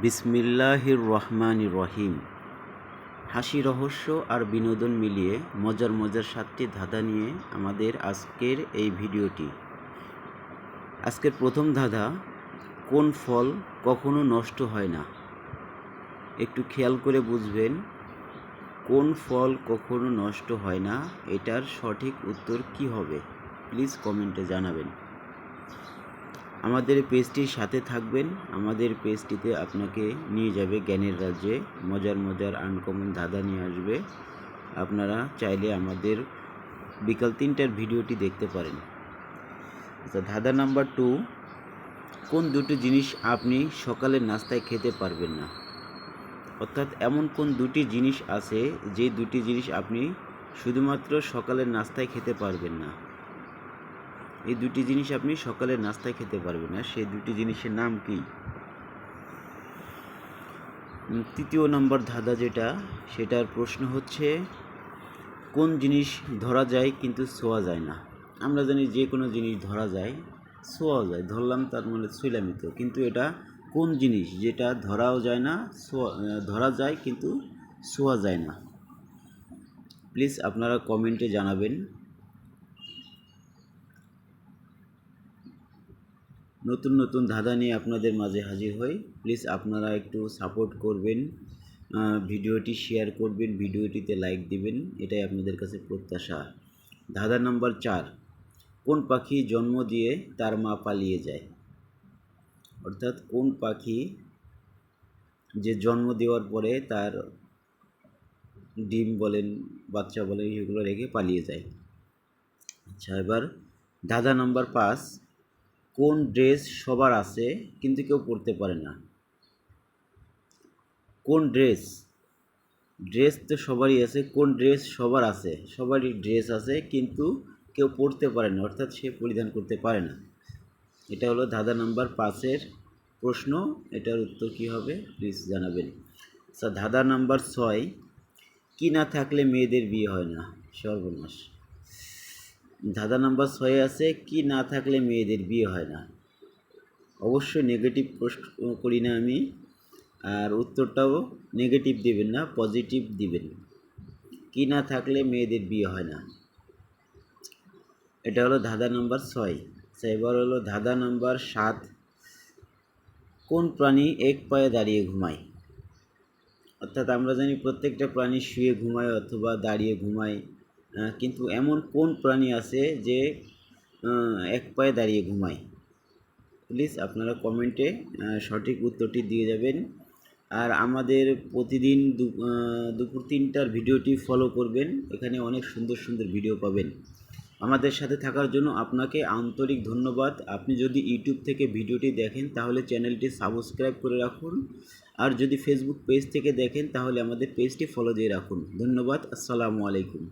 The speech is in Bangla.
বিসমিল্লাহির রহমান রহিম। হাসি, রহস্য আর বিনোদন মিলিয়ে মজার মজার সাতটি ধাঁধা নিয়ে আমাদের আজকের এই ভিডিওটি। আজকের প্রথম ধাঁধা, কোন ফল কখনো নষ্ট হয় না? একটু খেয়াল করে বুঝবেন, কোন ফল কখনো নষ্ট হয় না? এটার সঠিক উত্তর কি হবে? প্লিজ কমেন্টে জানাবেন। আমাদের পেজটির সাথে থাকবেন। আমাদের পেজটিতে আপনাকে নিয়ে যাবে জ্ঞানের রাজ্যে। মজার মজার আনকমন ধাঁধা নিয়ে আসবে। আপনারা চাইলে আমাদের বিকাল তিনটার ভিডিওটি দেখতে পারেন। আচ্ছা ধাঁধা নাম্বার টু কোন দুটি জিনিস আপনি সকালের নাস্তায় খেতে পারবেন না? অর্থাৎ এমন কোন দুটি জিনিস আছে যে দুটি জিনিস আপনি শুধুমাত্র সকালের নাস্তায় খেতে পারবেন না? এই দুটি জিনিস আপনি সকালের নাস্তায় খেতে পারবেন। না সেই দুটি জিনিসের নাম কি? তৃতীয় নম্বর ধাঁধা যেটা, সেটার প্রশ্ন হচ্ছে, কোন জিনিস ধরা যায় কিন্তু ছোঁয়া যায় না? আমরা জানি যে কোনো জিনিস ধরা যায় ছোঁয়া যায়। ধরলাম তার মানে ছুঁইলামই তো। কিন্তু এটা কোন জিনিস যেটা ধরাও যায় না ধরা যায় কিন্তু ছোঁয়া যায় না? প্লিজ আপনারা কমেন্টে জানাবেন। নতুন নতুন ধাঁধা নিয়ে আপনাদের মাঝে হাজির হই। প্লিজ আপনারা একটু সাপোর্ট করবেন ভিডিওটি শেয়ার করবেন, ভিডিওটিতে লাইক দিবেন, এটাই আপনাদের কাছে প্রত্যাশা। ধাঁধা নাম্বার চার, কোন পাখি জন্ম দিয়ে তার মা পালিয়ে যায়? অর্থাৎ কোন পাখি যে জন্ম দেওয়ার পরে তার ডিম বলেন, বাচ্চা বলেন, এগুলো রেখে পালিয়ে যায়? আচ্ছা এবার ধাঁধা নাম্বার পাঁচ কোন ড্রেস সবার আছে, কিন্তু কেউ পরতে পারে না। কোন ড্রেস? ড্রেস তো সবারই আছে, কোন ড্রেস সবার আছে? সবারই ড্রেস আছে, কিন্তু কেউ পরতে পারে না, অর্থাৎ সে পরিধান করতে পারে না। এটা হলো ধাঁধা নাম্বার পাঁচের প্রশ্ন, এটার উত্তর কী হবে? প্লিজ জানাবেন। আচ্ছা ধাঁধা নাম্বার ছয়, কি না থাকলে মেয়েদের বিয়ে হয় না? সর্বনাশ। ধাঁধা নাম্বার ছয়ে আছে কি না থাকলে মেয়েদের বিয়ে হয় না? অবশ্যই নেগেটিভ প্রশ্ন করি না আমি আর উত্তরটাও নেগেটিভ দিবেন না পজিটিভ দিবেন। কি না থাকলে মেয়েদের বিয়ে হয় না? এটা হলো ধাঁধা নাম্বার ছয়। আচ্ছা, এবার হলো ধাঁধা নাম্বার সাত। কোন প্রাণী এক পায়ে দাঁড়িয়ে ঘুমায়? অর্থাৎ আমরা জানি প্রত্যেকটা প্রাণী শুয়ে ঘুমায় অথবা দাঁড়িয়ে ঘুমায়। কিন্তু এমন কোন প্রাণী আছে যে এক পায়ে দাঁড়িয়ে ঘুমায়? প্লিজ আপনারা কমেন্টে সঠিক উত্তরটি দিয়ে যাবেন। আর আমাদের প্রতিদিন দুপুর তিনটার ভিডিওটি ফলো করবেন। এখানে অনেক সুন্দর সুন্দর ভিডিও পাবেন। আমাদের সাথে থাকার জন্য আপনাকে আন্তরিক ধন্যবাদ। আপনি যদি ইউটিউব থেকে ভিডিওটি দেখেন, তাহলে চ্যানেলটি সাবস্ক্রাইব করে রাখুন। আর যদি ফেসবুক পেজ থেকে দেখেন, তাহলে আমাদের পেজটি ফলো দিয়ে রাখুন। ধন্যবাদ। আসসালামু আলাইকুম।